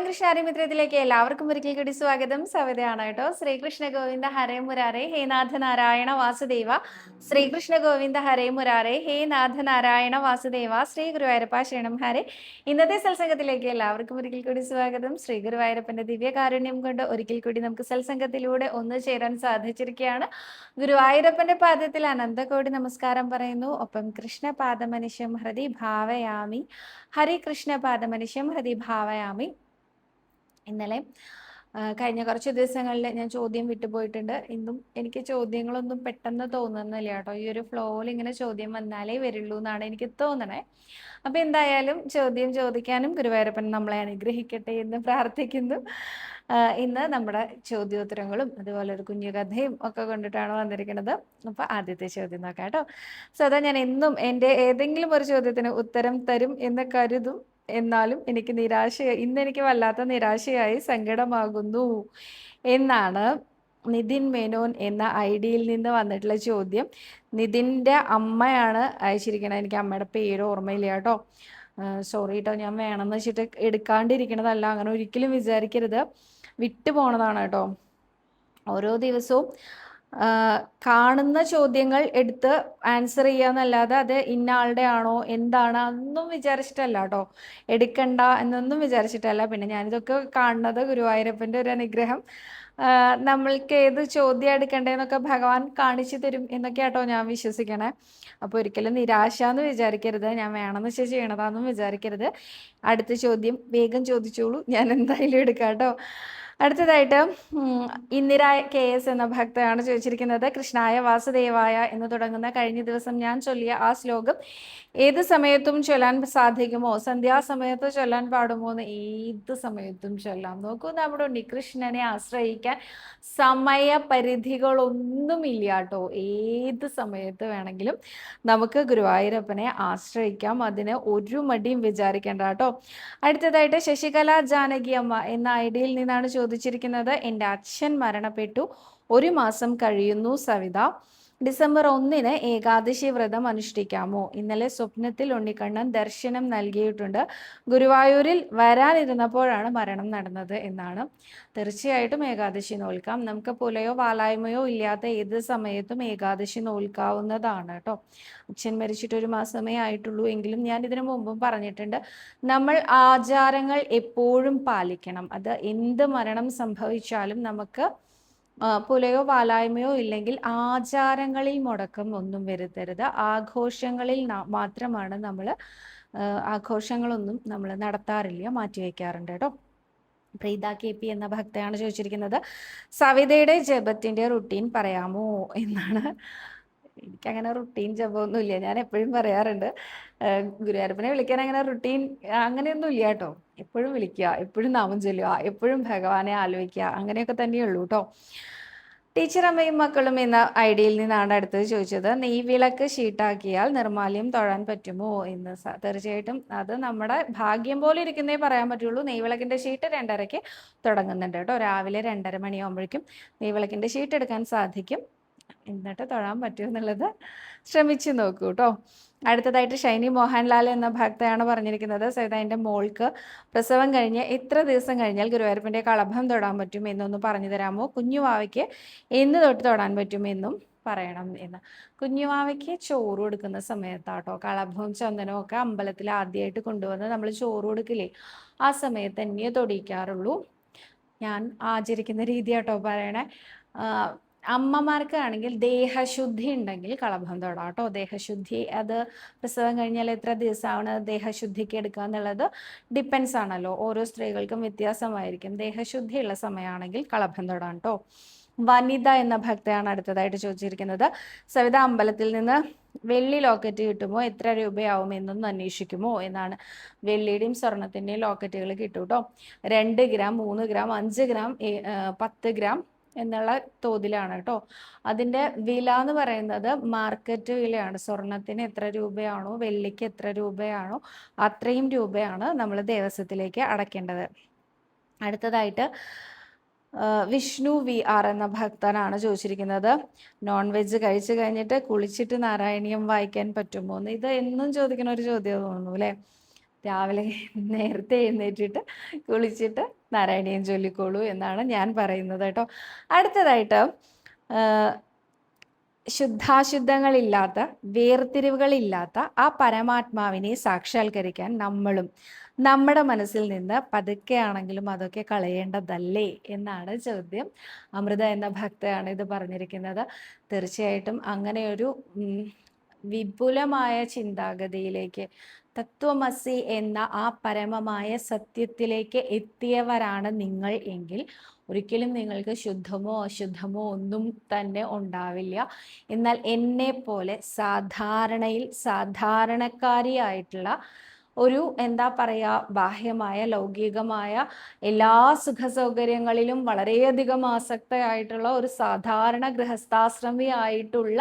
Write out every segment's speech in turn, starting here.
നമസ്കാരം കൃഷ്ണാരിമിത്രത്തിലേക്ക് എല്ലാവർക്കും ഒരിക്കൽ കൂടി സ്വാഗതം. സവിതയാണ് കേട്ടോ. ശ്രീകൃഷ്ണ ഗോവിന്ദ ഹരേ മുരാരേ ഹേ നാഥ നാരായണ വാസുദേവ. ശ്രീകൃഷ്ണ ഗോവിന്ദ ഹരേ മുരാരേ ഹേ നാഥ നാരായണ വാസുദേവ. ശ്രീ ഗുരുവായൂരപ്പ ശരണം ഹരേ. ഇന്നത്തെ സത്സംഗത്തിലേക്ക് എല്ലാവർക്കും ഒരിക്കൽ കൂടി സ്വാഗതം. ശ്രീ ഗുരുവായൂരപ്പന്റെ ദിവ്യകാരുണ്യം കൊണ്ട് ഒരിക്കൽ കൂടി നമുക്ക് സത്സംഗത്തിലൂടെ ഒന്ന് ചേരാൻ സാധിച്ചിരിക്കുകയാണ്. ഗുരുവായൂരപ്പന്റെ പാദത്തിൽ അനന്തകോടി നമസ്കാരം പറയുന്നു. ഒപ്പം കൃഷ്ണ പാദമനുഷ്യം ഹൃദി ഭാവയാമി. ഹരി കൃഷ്ണ പാദമനുഷ്യം ഹൃദി ഭാവയാമി. ഇന്നലെ കഴിഞ്ഞ കുറച്ച് ദിവസങ്ങളിൽ ഞാൻ ചോദ്യം വിട്ടുപോയിട്ടുണ്ട് ഇന്നും എനിക്ക് ചോദ്യങ്ങളൊന്നും പെട്ടെന്ന് തോന്നുന്നില്ല കേട്ടോ. ഈ ഒരു ഫ്ലോയിൽ ഇങ്ങനെ ചോദ്യം വന്നാലേ വരുള്ളൂ എന്നാണ് എനിക്ക് തോന്നണേ. അപ്പൊ എന്തായാലും ചോദ്യം ചോദിക്കാനും ഗുരുവായൂരപ്പൻ നമ്മളെ അനുഗ്രഹിക്കട്ടെ എന്ന് പ്രാർത്ഥിക്കുന്നു. ഇന്ന് നമ്മുടെ ചോദ്യോത്തരങ്ങളും അതുപോലെ ഒരു കുഞ്ഞു കഥയും ഒക്കെ കൊണ്ടിട്ടാണ് വന്നിരിക്കുന്നത്. അപ്പൊ ആദ്യത്തെ ചോദ്യം നോക്കാം കേട്ടോ. സോ അതാ ഞാൻ എന്നും എന്റെ ഏതെങ്കിലും ഒരു ചോദ്യത്തിന് ഉത്തരം തരും എന്ന് കരുതും. എന്നാലും എനിക്ക് നിരാശ ഇന്ന് എനിക്ക് വല്ലാത്ത നിരാശയായി സങ്കടമാകുന്നു എന്നാണ് നിതിൻ മേനോൻ എന്ന ഐ ഡിയിൽ നിന്ന് വന്നിട്ടുള്ള ചോദ്യം. നിതിന്റെ അമ്മയാണ് അയച്ചിരിക്കുന്നത് എനിക്ക് അമ്മയുടെ പേര് ഓർമ്മയില്ല കേട്ടോ. സോറി കേട്ടോ ഞാൻ വേണമെന്ന് വെച്ചിട്ട് എടുക്കാണ്ടിരിക്കണതല്ല. അങ്ങനെ ഒരിക്കലും വിചാരിക്കരുത്. വിട്ടു പോണതാണ് കേട്ടോ. ഓരോ ദിവസവും കാണുന്ന ചോദ്യങ്ങൾ എടുത്ത് ആൻസർ ചെയ്യാന്നല്ലാതെ അത് ഇന്ന ആളുടെ ആണോ എന്താണ് അതൊന്നും വിചാരിച്ചിട്ടല്ല കേട്ടോ. എടുക്കണ്ട എന്നൊന്നും വിചാരിച്ചിട്ടല്ല. പിന്നെ ഞാനിതൊക്കെ കാണുന്നത് ഗുരുവായൂരപ്പന്റെ ഒരു അനുഗ്രഹം. നമ്മൾക്ക് ഏത് ചോദ്യം എടുക്കണ്ടേന്നൊക്കെ ഭഗവാൻ കാണിച്ചു തരും എന്നൊക്കെ ആട്ടോ ഞാൻ വിശ്വസിക്കണേ. അപ്പോൾ ഒരിക്കലും നിരാശ എന്ന് വിചാരിക്കരുത്. ഞാൻ വേണമെന്ന് വെച്ചാൽ ചെയ്യണതാന്നും വിചാരിക്കരുത്. അടുത്ത ചോദ്യം വേഗം ചോദിച്ചോളൂ. ഞാൻ എന്തായാലും എടുക്കാം കേട്ടോ. അടുത്തതായിട്ട് ഇന്ദിര കെ എസ് എന്ന ഭക്തയാണ് ചോദിച്ചിരിക്കുന്നത്. കൃഷ്ണായ വാസുദേവായ എന്ന് തുടങ്ങുന്ന കഴിഞ്ഞ ദിവസം ഞാൻ ചൊല്ലിയ ആ ശ്ലോകം ഏത് സമയത്തും ചൊല്ലാൻ സാധിക്കുമോ? സന്ധ്യാസമയത്ത് ചൊല്ലാൻ പാടുമോ എന്ന് ഏത് സമയത്തും ചൊല്ലാം. നോക്കൂ നമ്മുടെ ഉണ്ണികൃഷ്ണനെ ആശ്രയിക്കാൻ സമയപരിധികളൊന്നുമില്ല കേട്ടോ ഏത് സമയത്ത് വേണമെങ്കിലും നമുക്ക് ഗുരുവായൂരപ്പനെ ആശ്രയിക്കാം. അതിന് ഒരു മടിയും വിചാരിക്കേണ്ട കേട്ടോ. അടുത്തതായിട്ട് ശശികല ജാനകി അമ്മ എന്ന ഐഡിയിൽ നിന്നാണ് ചോദിച്ചിരിക്കുന്നത് എന്റെ അച്ഛൻ മരണപ്പെട്ടു. ഒരു മാസം കഴിയുന്നു സവിത. ഡിസംബർ ഒന്നിന് ഏകാദശി വ്രതം അനുഷ്ഠിക്കാമോ? ഇന്നലെ സ്വപ്നത്തിൽ ഉണ്ണിക്കണ്ണൻ ദർശനം നൽകിയിട്ടുണ്ട്. ഗുരുവായൂരിൽ വരാനിരുന്നപ്പോഴാണ് മരണം നടന്നത് എന്നാണ്. തീർച്ചയായിട്ടും ഏകാദശി നോൽക്കാം. നമുക്ക് പുലയോ വാലായ്മയോ ഇല്ലാത്ത ഏത് സമയത്തും ഏകാദശി നോൽക്കാവുന്നതാണ് കേട്ടോ. അച്ഛൻ മരിച്ചിട്ട് ഒരു മാസമേ ആയിട്ടുള്ളൂ എങ്കിലും ഞാൻ ഇതിനു മുമ്പും പറഞ്ഞിട്ടുണ്ട്. നമ്മൾ ആചാരങ്ങൾ എപ്പോഴും പാലിക്കണം. അത് എന്ത് മരണം സംഭവിച്ചാലും നമുക്ക് പുലയോ പാലായ്മയോ ഇല്ലെങ്കിൽ ആചാരങ്ങളിൽ മുടക്കം ഒന്നും വരുത്തരുത്. ആഘോഷങ്ങളിൽ മാത്രമാണ് നമ്മൾ ആഘോഷങ്ങളൊന്നും നമ്മൾ നടത്താറില്ല മാറ്റിവെക്കാറുണ്ട് കേട്ടോ. പ്രീത കെ പി എന്ന ഭക്തയാണ് ചോദിച്ചിരിക്കുന്നത്. സവിതയുടെ ജപത്തിന്റെ റുട്ടീൻ പറയാമോ? എന്നാണ്. എനിക്കങ്ങനെ റുട്ടീൻ ജപമൊന്നുമില്ല. ഞാൻ എപ്പോഴും പറയാറുണ്ട് ഗുരുവായൂരപ്പനെ വിളിക്കാൻ അങ്ങനെ റുട്ടീൻ അങ്ങനെയൊന്നും ഇല്ല കേട്ടോ. എപ്പോഴും വിളിക്കുക എപ്പോഴും നാമം ചൊല്ലുക എപ്പോഴും ഭഗവാനെ ആലോചിക്കുക അങ്ങനെയൊക്കെ തന്നെയുള്ളൂ കേട്ടോ. ടീച്ചർ അമ്മയും മക്കളും എന്ന ഐഡിയയിൽ നിന്നാണ് അടുത്തത് ചോദിച്ചത്. നെയ്വിളക്ക് ഷീട്ടാക്കിയാൽ നിർമാല്യം തൊഴാൻ പറ്റുമോ എന്ന്. തീർച്ചയായിട്ടും അത് നമ്മുടെ ഭാഗ്യം പോലെ ഇരിക്കുന്നേ പറയാൻ പറ്റുള്ളൂ. നെയ്വിളക്കിന്റെ ഷീട്ട് രണ്ടരയ്ക്ക് തുടങ്ങുന്നുണ്ട് കേട്ടോ. രാവിലെ രണ്ടര മണിയാകുമ്പോഴേക്കും നെയ്വിളക്കിന്റെ ഷീട്ട് എടുക്കാൻ സാധിക്കും. എന്നിട്ട് തൊഴാൻ പറ്റുമോ എന്നുള്ളത് ശ്രമിച്ചു നോക്കൂ കേട്ടോ അടുത്തതായിട്ട് ഷൈനി മോഹൻലാൽ എന്ന ഭക്തയാണ് പറഞ്ഞിരിക്കുന്നത്. സൈതാന്റെ മോൾക്ക് പ്രസവം കഴിഞ്ഞ് എത്ര ദിവസം കഴിഞ്ഞാൽ ഗുരുവായൂരപ്പന്റെ കളഭം തൊടാൻ പറ്റും എന്നൊന്ന് പറഞ്ഞു തരാമോ? കുഞ്ഞുവാവയ്ക്ക് എന്ന് തൊട്ട് തൊടാൻ പറ്റുമെന്നും പറയണം എന്ന്. കുഞ്ഞുവാവയ്ക്ക് ചോറ് കൊടുക്കുന്ന സമയത്താട്ടോ കളഭവും ചന്ദനവും ഒക്കെ അമ്പലത്തിൽ ആദ്യമായിട്ട് കൊണ്ടുവന്ന് നമ്മൾ ചോറ് കൊടുക്കില്ലേ? ആ സമയത്ത് തന്നെ തൊടിയിക്കാറുള്ളൂ ഞാൻ ആചരിക്കുന്ന രീതിയാട്ടോ പറയണേ. ആ, അമ്മമാർക്ക് ആണെങ്കിൽ ദേഹശുദ്ധി ഉണ്ടെങ്കിൽ കളഭം തൊടാം കേട്ടോ. ദേഹശുദ്ധി അത് പ്രസവം കഴിഞ്ഞാൽ എത്ര ദിവസമാണ് ദേഹശുദ്ധിക്ക് എടുക്കുക എന്നുള്ളത് ഡിപ്പെൻസ് ആണല്ലോ. ഓരോ സ്ത്രീകൾക്കും വ്യത്യാസമായിരിക്കും. ദേഹശുദ്ധിയുള്ള സമയമാണെങ്കിൽ കളഭം തൊടാം കേട്ടോ. വനിത എന്ന ഭക്തയാണ് അടുത്തതായിട്ട് ചോദിച്ചിരിക്കുന്നത്. സവിത അമ്പലത്തിൽ നിന്ന് വെള്ളി ലോക്കറ്റ് കിട്ടുമോ? എത്ര രൂപയാവും എന്നൊന്ന് അന്വേഷിക്കുമോ? എന്നാണ്. വെള്ളിയുടെയും സ്വർണത്തിന്റെയും ലോക്കറ്റുകൾ കിട്ടും കേട്ടോ. രണ്ട് ഗ്രാം മൂന്ന് ഗ്രാം അഞ്ച് ഗ്രാം പത്ത് ഗ്രാം എന്നുള്ള തോതിലാണ് കേട്ടോ. അതിന്റെ വില എന്ന് പറയുന്നത് മാർക്കറ്റ് വിലയാണ്. സ്വർണത്തിന് എത്ര രൂപയാണോ വെള്ളിക്ക് എത്ര രൂപയാണോ അത്രയും രൂപയാണ് നമ്മൾ ദേവസ്വത്തിലേക്ക് അടയ്ക്കേണ്ടത് അടുത്തതായിട്ട് വിഷ്ണു വി ആർ എന്ന ഭക്തനാണ് ചോദിച്ചിരിക്കുന്നത്. നോൺ വെജ് കഴിച്ചു കഴിഞ്ഞിട്ട് കുളിച്ചിട്ട് നാരായണീയം വായിക്കാൻ പറ്റുമോ എന്ന്. ഇത് എന്നും ചോദിക്കുന്ന ഒരു ചോദ്യം തോന്നുന്നു അല്ലേ? രാവിലെ നേരത്തെ എഴുന്നേറ്റിട്ട് കുളിച്ചിട്ട് നാരായണീയം ചൊല്ലിക്കോളൂ എന്നാണ് ഞാൻ പറയുന്നത് കേട്ടോ. അടുത്തതായിട്ട് ശുദ്ധാശുദ്ധങ്ങളില്ലാത്ത വേർതിരിവുകളില്ലാത്ത ആ പരമാത്മാവിനെ സാക്ഷാത്കരിക്കാൻ നമ്മളും നമ്മുടെ മനസ്സിൽ നിന്ന് പതുക്കെയാണെങ്കിലും അതൊക്കെ കളയേണ്ടതല്ലേ എന്നാണ് ചോദ്യം. അമൃത എന്ന ഭക്തയാണ് ഇത് പറഞ്ഞിരിക്കുന്നത്. തീർച്ചയായിട്ടും അങ്ങനെയൊരു വിപുലമായ ചിന്താഗതിയിലേക്ക് തത്വമസി എന്ന ആ പരമമായ സത്യത്തിലേക്ക് എത്തിയവരാണ് നിങ്ങൾ എങ്കിൽ ഒരിക്കലും നിങ്ങൾക്ക് ശുദ്ധമോ അശുദ്ധമോ ഒന്നും തന്നെ ഉണ്ടാവില്ല. എന്നാൽ എന്നെ പോലെ സാധാരണയിൽ സാധാരണക്കാരിയായിട്ടുള്ള ഒരു എന്താ പറയുക ബാഹ്യമായ ലൗകികമായ എല്ലാ സുഖ സൗകര്യങ്ങളിലും വളരെയധികം ആസക്തയായിട്ടുള്ള ഒരു സാധാരണ ഗൃഹസ്ഥാശ്രമിയായിട്ടുള്ള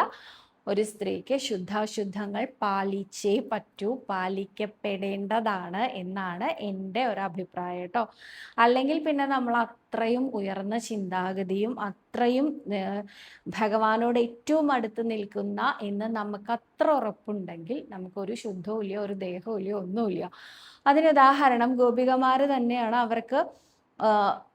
ഒരു സ്ത്രീക്ക് ശുദ്ധാശുദ്ധങ്ങൾ പാലിച്ചേ പറ്റൂ പാലിക്കപ്പെടേണ്ടതാണ് എന്നാണ് എന്റെ ഒരു അഭിപ്രായം കേട്ടോ. അല്ലെങ്കിൽ പിന്നെ നമ്മൾ അത്രയും ഉയർന്ന ചിന്താഗതിയും അത്രയും ഭഗവാനോട് ഏറ്റവും അടുത്ത് നിൽക്കുന്ന എന്ന് നമുക്ക് അത്ര ഉറപ്പുണ്ടെങ്കിൽ നമുക്കൊരു ശുദ്ധവും ഇല്ല ഒരു ദേഹവും ഇല്ല ഒന്നുമില്ല. അതിന് ഉദാഹരണം ഗോപികമാർ തന്നെയാണ് അവർക്ക്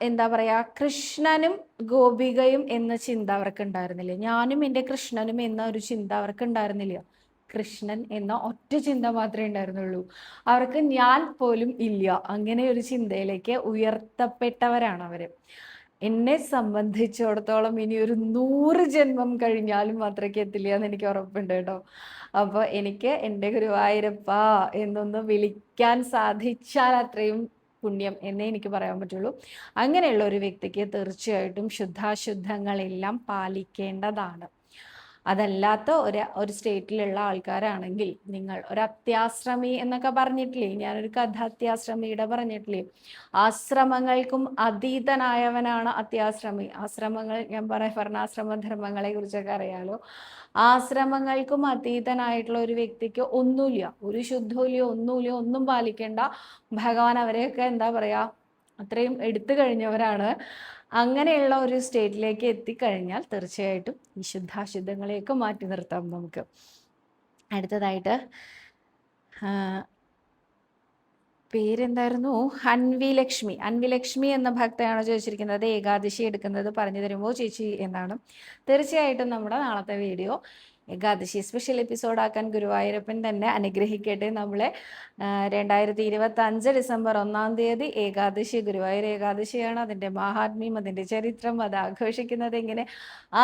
എന്താ പറയാ കൃഷ്ണനും ഗോപികയും എന്ന ചിന്ത അവർക്ക് ഉണ്ടായിരുന്നില്ല ഞാനും എന്റെ കൃഷ്ണനും എന്ന ഒരു ചിന്ത അവർക്ക് ഉണ്ടായിരുന്നില്ല കൃഷ്ണൻ എന്ന ഒറ്റ ചിന്ത മാത്രമേ ഉണ്ടായിരുന്നുള്ളൂ. അവർക്ക് ഞാൻ പോലും ഇല്ല. അങ്ങനെ ഒരു ചിന്തയിലേക്ക് ഉയർത്തപ്പെട്ടവരാണ് അവർ എന്നെ സംബന്ധിച്ചിടത്തോളം ഇനി ഒരു നൂറ് ജന്മം കഴിഞ്ഞാലും മാത്രമേ എത്തില്ല എന്ന് എനിക്ക് ഉറപ്പുണ്ട് കേട്ടോ. അപ്പോൾ എനിക്ക് എന്റെ ഗുരുവായൂരപ്പ എന്നൊന്ന് വിളിക്കാൻ സാധിച്ചാൽ അത്രയും പുണ്യം എന്നേ എനിക്ക് പറയാൻ പറ്റുള്ളൂ. അങ്ങനെയുള്ള ഒരു വ്യക്തിക്ക് തീർച്ചയായിട്ടും ശുദ്ധാശുദ്ധങ്ങളെല്ലാം പാലിക്കേണ്ടതാണ്. അതല്ലാത്ത ഒരു ഒരു സ്റ്റേറ്റിലുള്ള ആൾക്കാരാണെങ്കിൽ നിങ്ങൾ ഒരു അത്യാശ്രമി എന്നൊക്കെ പറഞ്ഞിട്ടില്ലേ? ഞാനൊരു കഥ അത്യാശ്രമിയുടെ പറഞ്ഞിട്ടില്ലേ? ആശ്രമങ്ങൾക്കും അതീതനായവനാണ് അത്യാശ്രമി. ആശ്രമങ്ങൾ ഞാൻ പറയാം വർണാശ്രമ ധർമ്മങ്ങളെ കുറിച്ചൊക്കെ അറിയാലോ. ആശ്രമങ്ങൾക്കും അതീതനായിട്ടുള്ള ഒരു വ്യക്തിക്ക് ഒന്നുമില്ല. ഒരു ശുദ്ധമില്ല ഒന്നുമില്ല ഒന്നും പാലിക്കേണ്ട. ഭഗവാൻ അവരെയൊക്കെ എന്താ പറയാ അത്രയും എടുത്തു കഴിഞ്ഞവരാണ്. അങ്ങനെയുള്ള ഒരു സ്റ്റേറ്റിലേക്ക് എത്തിക്കഴിഞ്ഞാൽ തീർച്ചയായിട്ടും ഈ ശുദ്ധാശുദ്ധങ്ങളെയൊക്കെ മാറ്റി നിർത്താം നമുക്ക്. അടുത്തതായിട്ട് പേരെന്തായിരുന്നു? അൻവി ലക്ഷ്മി അൻവി ലക്ഷ്മി എന്ന ഭക്തയാണ് ചോദിച്ചിരിക്കുന്നത്? ഏകാദശി എടുക്കുന്നത് പറഞ്ഞു തരുമോ ചേച്ചി എന്നാണ്. തീർച്ചയായിട്ടും നമ്മുടെ നാളത്തെ വീഡിയോ ഏകാദശി സ്പെഷ്യൽ എപ്പിസോഡാക്കാൻ ഗുരുവായൂരപ്പൻ തന്നെ അനുഗ്രഹിക്കട്ടെ. നമ്മളെ രണ്ടായിരത്തി ഇരുപത്തി അഞ്ച് ഡിസംബർ ഒന്നാം തീയതി ഏകാദശി ഗുരുവായൂർ ഏകാദശിയാണ്. അതിന്റെ മഹാത്മ്യം അതിന്റെ ചരിത്രം അത് ആഘോഷിക്കുന്നത് എങ്ങനെ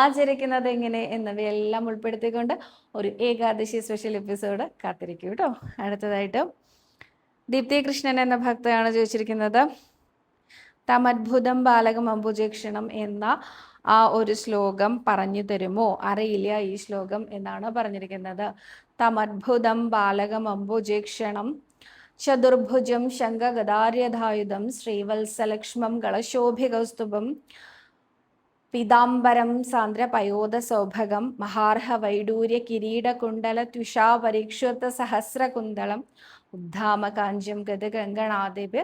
ആചരിക്കുന്നത് എങ്ങനെ എന്നിവയെല്ലാം ഉൾപ്പെടുത്തിക്കൊണ്ട് ഒരു ഏകാദശി സ്പെഷ്യൽ എപ്പിസോഡ് കാത്തിരിക്കും കേട്ടോ അടുത്തതായിട്ട് ദീപ്തി കൃഷ്ണൻ എന്ന ഭക്തയാണ് ചോദിച്ചിരിക്കുന്നത്. തമദ്ഭുതം ബാലകം അംബുജക്ഷണം എന്ന ആ ഒരു ശ്ലോകം പറഞ്ഞു തരുമോ? അറിയില്ല ഈ ശ്ലോകം എന്നാണ് പറഞ്ഞിരിക്കുന്നത്. തമദ്ഭുതം ബാലകം അംബുജക്ഷണം ചതുർഭുജം ശംഖഗദാര്യധായുധം ശ്രീവത്സലക്ഷ്മം കളശോഭികൗസ്തുഭം പിതാംബരം സാന്ദ്ര സൗഭകം മഹാർഹ വൈഡൂര്യ കിരീടകുണ്ടല തുഷാപരീക്ഷുത്ത സഹസ്രകുന്തളം ഉദ്ധാമ കാഞ്ചം ഗതഗംഗണാദേവ്യ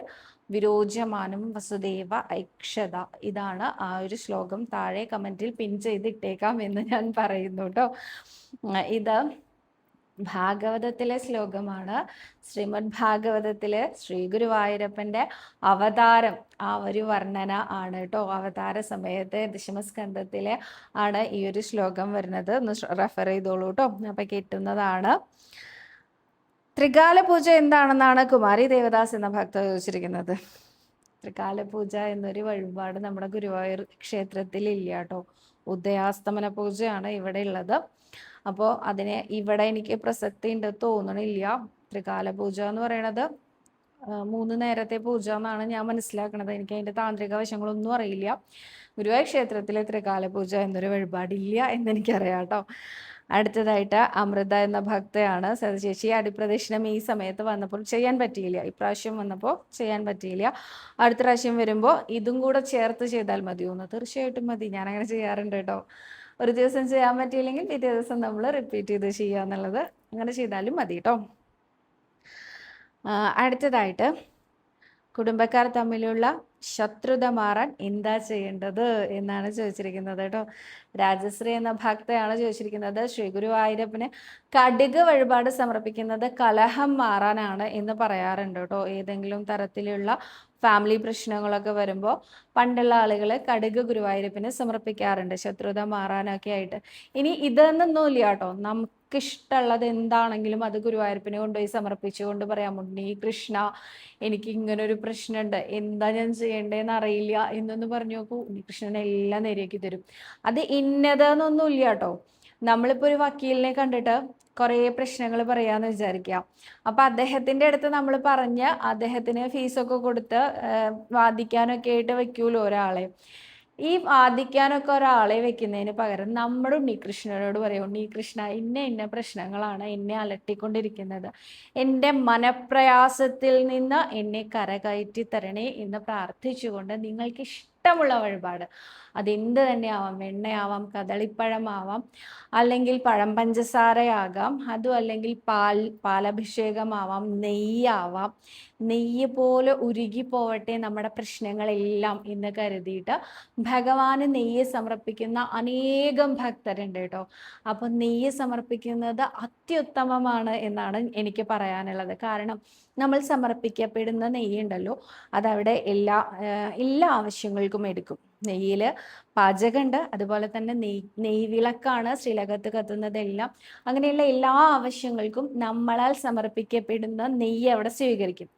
വിരോചമാനം വസുദേവ ഐക്ഷത. ഇതാണ് ആ ഒരു ശ്ലോകം. താഴെ കമന്റിൽ പിൻ ചെയ്തിട്ടേക്കാം എന്ന് ഞാൻ പറയുന്നു കേട്ടോ ഇത് ഭാഗവതത്തിലെ ശ്ലോകമാണ്. ശ്രീമദ് ഭാഗവതത്തിലെ ശ്രീ ഗുരുവായൂരപ്പന്റെ അവതാരം ആ ഒരു വർണന ആണ് കേട്ടോ അവതാര സമയത്തെ ദശമസ്കന്ധത്തിലെ ആണ് ഈ ഒരു ശ്ലോകം വരുന്നത്. ഒന്ന് റെഫർ ചെയ്തോളൂ കേട്ടോ അപ്പൊ കിട്ടുന്നതാണ്. ത്രികാല പൂജ എന്താണെന്നാണ് കുമാരി ദേവദാസ് എന്ന ഭക്ത ചോദിച്ചിരിക്കുന്നത്. ത്രികാല പൂജ എന്നൊരു വഴിപാട് നമ്മുടെ ഗുരുവായൂർ ക്ഷേത്രത്തിൽ ഇല്ല കേട്ടോ. ഉദയാസ്തമന പൂജയാണ് ഇവിടെ ഉള്ളത്. അപ്പോൾ അതിനെ ഇവിടെ എനിക്ക് പ്രസക്തി ഉണ്ട് തോന്നണില്ല. ത്രികാല പൂജ എന്ന് പറയണത് മൂന്ന് നേരത്തെ പൂജ എന്നാണ് ഞാൻ മനസ്സിലാക്കുന്നത് എനിക്ക് അതിന്റെ താന്ത്രിക വശങ്ങളൊന്നും അറിയില്ല. ഗുരുവായൂർ ക്ഷേത്രത്തിലെ ത്രികാല പൂജ എന്നൊരു വഴിപാടില്ല എന്നെനിക്കറിയാം കേട്ടോ. അടുത്തതായിട്ട് അമൃത എന്ന ഭക്തയാണ് സതചേച്ചി അടിപ്രദക്ഷിണം ഈ സമയത്ത് വന്നപ്പോൾ ചെയ്യാൻ പറ്റിയില്ല. ഇപ്രാവശ്യം വന്നപ്പോൾ ചെയ്യാൻ പറ്റിയില്ല. അടുത്ത പ്രാവശ്യം വരുമ്പോൾ ഇതും കൂടെ ചേർത്ത് ചെയ്താൽ മതിയോന്ന് തീർച്ചയായിട്ടും മതി. ഞാൻ അങ്ങനെ ചെയ്യാറുണ്ട് കേട്ടോ. ഒരു ദിവസം ചെയ്യാൻ പറ്റിയില്ലെങ്കിൽ പിറ്റേ ദിവസം നമ്മൾ റിപ്പീറ്റ് ചെയ്ത് ചെയ്യുക എന്നുള്ളത് അങ്ങനെ ചെയ്താലും മതി കേട്ടോ. അടുത്തതായിട്ട് കുടുംബക്കാർ തമ്മിലുള്ള ശത്രുത മാറാൻ എന്താ ചെയ്യേണ്ടത് എന്നാണ് ചോദിച്ചിരിക്കുന്നത് കേട്ടോ. രാജശ്രീ എന്ന ഭക്തയാണ് ചോദിച്ചിരിക്കുന്നത്. ശ്രീ ഗുരുവായൂരപ്പന് കടുക് വഴിപാട് സമർപ്പിക്കുന്നത് കലഹം മാറാനാണ് എന്ന് പറയാറുണ്ട് കേട്ടോ. ഏതെങ്കിലും തരത്തിലുള്ള ഫാമിലി പ്രശ്നങ്ങളൊക്കെ വരുമ്പോൾ പണ്ടുള്ള ആളുകൾ കടുക് ഗുരുവായൂരപ്പന് സമർപ്പിക്കാറുണ്ട്. ശത്രുത മാറാനൊക്കെ ആയിട്ട്. ഇനി ഇതെന്നൊന്നുമില്ല കേട്ടോ. നമുക്കിഷ്ടമുള്ളത് എന്താണെങ്കിലും അത് ഗുരുവായൂരപ്പനെ കൊണ്ടുപോയി സമർപ്പിച്ചുകൊണ്ട് പറയാൻ ഉണ്ണി കൃഷ്ണ എനിക്ക് ഇങ്ങനെ ഒരു പ്രശ്നമുണ്ട്. എന്താ ഞാൻ ചെയ്യേണ്ടതെന്ന് അറിയില്ല എന്നൊന്ന് പറഞ്ഞു നോക്കൂ. ഉണ്ണികൃഷ്ണൻ എല്ലാം നേരെയാക്കി തരും. അത് ഇന്നതെന്നൊന്നുമില്ല കേട്ടോ. നമ്മളിപ്പോൾ ഒരു വക്കീലിനെ കണ്ടിട്ട് കുറേ പ്രശ്നങ്ങൾ പറയാന്ന് വിചാരിക്കാം. അപ്പൊ അദ്ദേഹത്തിന്റെ അടുത്ത് നമ്മൾ പറഞ്ഞ് അദ്ദേഹത്തിന് ഫീസൊക്കെ കൊടുത്ത് വാദിക്കാനൊക്കെ ആയിട്ട് വെക്കൂലോ ഒരാളെ. ഈ വാദിക്കാനൊക്കെ ഒരാളെ വെക്കുന്നതിന് പകരം നമ്മുടെ ഉണ്ണികൃഷ്ണനോട് പറയും ഉണ്ണികൃഷ്ണ ഇന്ന ഇന്ന പ്രശ്നങ്ങളാണ് എന്നെ അലട്ടിക്കൊണ്ടിരിക്കുന്നത്. എന്റെ മനപ്രയാസത്തിൽ നിന്ന് എന്നെ കരകയറ്റി തരണേ എന്ന് പ്രാർത്ഥിച്ചുകൊണ്ട് നിങ്ങൾക്ക് ഇഷ്ടമുള്ള വഴിപാട്. അതെന്ത് തന്നെയാവാം വെണ്ണയാവാം കദളിപ്പഴമാവാം അല്ലെങ്കിൽ പഴം പഞ്ചസാരയാകാം അതും അല്ലെങ്കിൽ പാൽ പാലഭിഷേകമാവാം നെയ്യാവാം. നെയ്യ് പോലെ ഉരുകി പോവട്ടെ നമ്മുടെ പ്രശ്നങ്ങളെല്ലാം എന്ന് കരുതിയിട്ട് ഭഗവാന് നെയ്യ് സമർപ്പിക്കുന്ന അനേകം ഭക്തരുണ്ട് കേട്ടോ. അപ്പം നെയ്യ് സമർപ്പിക്കുന്നത് അത്യുത്തമമാണ് എന്നാണ് എനിക്ക് പറയാനുള്ളത്. കാരണം നമ്മൾ സമർപ്പിക്കപ്പെടുന്ന നെയ്യുണ്ടല്ലോ അതവിടെ എല്ലാ എല്ലാ ആവശ്യങ്ങൾക്കും എടുക്കും. നെയ്യിൽ പാചകമുണ്ട് അതുപോലെ തന്നെ നെയ് നെയ്വിളക്കാണ് ശ്രീലകത്ത് കത്തുന്നതെല്ലാം. അങ്ങനെയുള്ള എല്ലാ ആവശ്യങ്ങൾക്കും നമ്മളാൽ സമർപ്പിക്കപ്പെടുന്ന നെയ്യ് അവിടെ സ്വീകരിക്കും.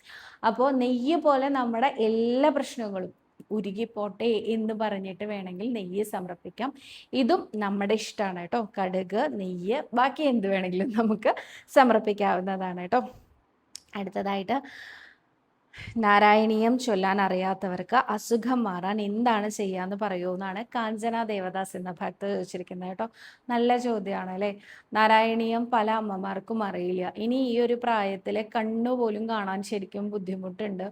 അപ്പോൾ നെയ്യ് പോലെ നമ്മുടെ എല്ലാ പ്രശ്നങ്ങളും ഉരുകിപ്പോട്ടെ എന്ന് പറഞ്ഞിട്ട് വേണമെങ്കിൽ നെയ്യ് സമർപ്പിക്കാം. ഇതും നമ്മുടെ ഇഷ്ടമാണ് കേട്ടോ. കടുക് നെയ്യ് ബാക്കി എന്ത് വേണമെങ്കിലും നമുക്ക് സമർപ്പിക്കാവുന്നതാണ് കേട്ടോ. അടുത്തതായിട്ട് നാരായണീയം ചൊല്ലാൻ അറിയാത്തവർക്ക് അസുഖം മാറാൻ എന്താണ് ചെയ്യാന്ന് പറയൂ എന്നാണ് കാഞ്ചന ദേവദാസ് എന്ന ഭക്ത ചോദിച്ചിരിക്കുന്നത് കേട്ടോ. നല്ല ചോദ്യമാണ് അല്ലേ? നാരായണീയം പല അമ്മമാർക്കും അറിയില്ല. ഇനി ഈ ഒരു പ്രായത്തിലെ കണ്ണുപോലും കാണാൻ ശരിക്കും ബുദ്ധിമുട്ടുണ്ട്.